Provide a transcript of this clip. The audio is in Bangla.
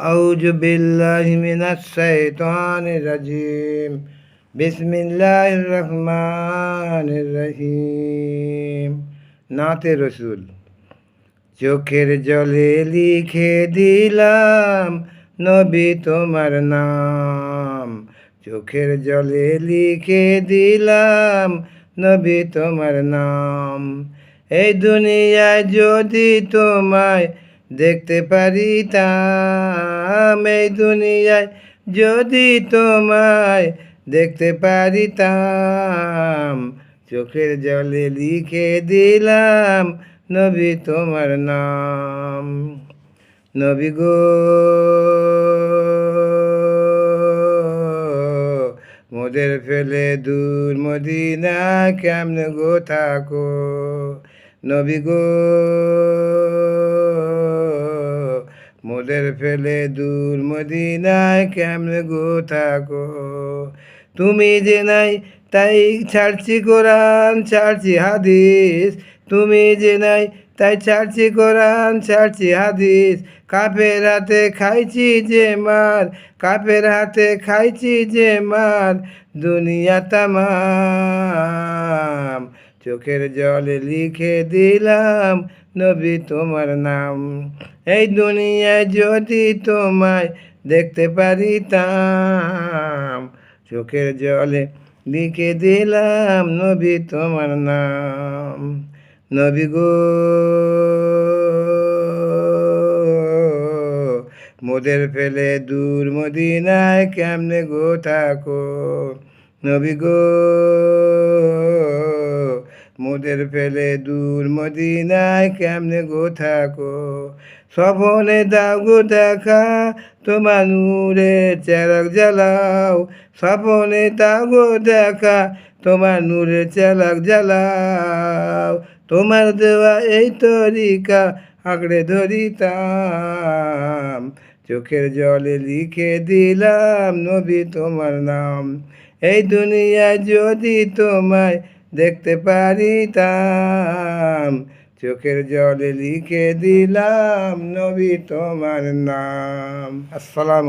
أعوذ بالله من الشيطان الرجيم بسم الله الرحمن الرحيم নাতে রসুল চোখের জলে লিখে দিলাম নবী তোমার নাম চোখের জলে লিখে দিলাম নবী তোমার নাম এই দুনিয়ায় যদি তোমায় দেখতে পারিতাম এই দুনিয়ায় যদি তোমায় দেখতে পারিতাম, চোখের জলে লিখে দিলাম নবী তোমার নাম। নবী গো, মোদের ফেলে দূর মদিনা কেমনে গো থাকো? নবী গো মোদের ফেলে দূর মদিনায় কেমনে গো থাকো? তুমি যে নাই, তাই ছাড়ছি কোরআন, ছাড়ছি হাদিস। তুমি যে নাই, তাই ছাড়ছি কোরআন, ছাড়ছি হাদিস। কাপের হাতে খাইছি যে মার কাপের হাতে খাইছি যে মার দুনিয়া তামাম। চোখের জলে লিখে দিলাম নবী তোমার নাম। এই দুনিয়ায় যদি তোমায় দেখতে পারিতাম, চোখের জলে লিখে দিলাম নবী তোমার নাম। নবী গো, মোদের ফেলে দূর মদিনায় কেমনে গো থাকো? নবী গো, মোদের ফেলে দূর মদিনায় কেমনে গো থাকো? সপনে দাও গো দেখা, তোমার নূরে চেরাক জ্বালাও। সপনে দাও গো দেখা, তোমার নূরে চেরাক জ্বালাও। তোমার দেওয়া এই তরিকা আঁকড়ে ধরিতাম। চোখের জলে লিখে দিলাম নবী তোমার নাম। এই দুনিয়া যদি তোমায় দেখতে পারিতাম চোখের জলে লিখে দিলাম নবী তোমার নাম। আসসালাম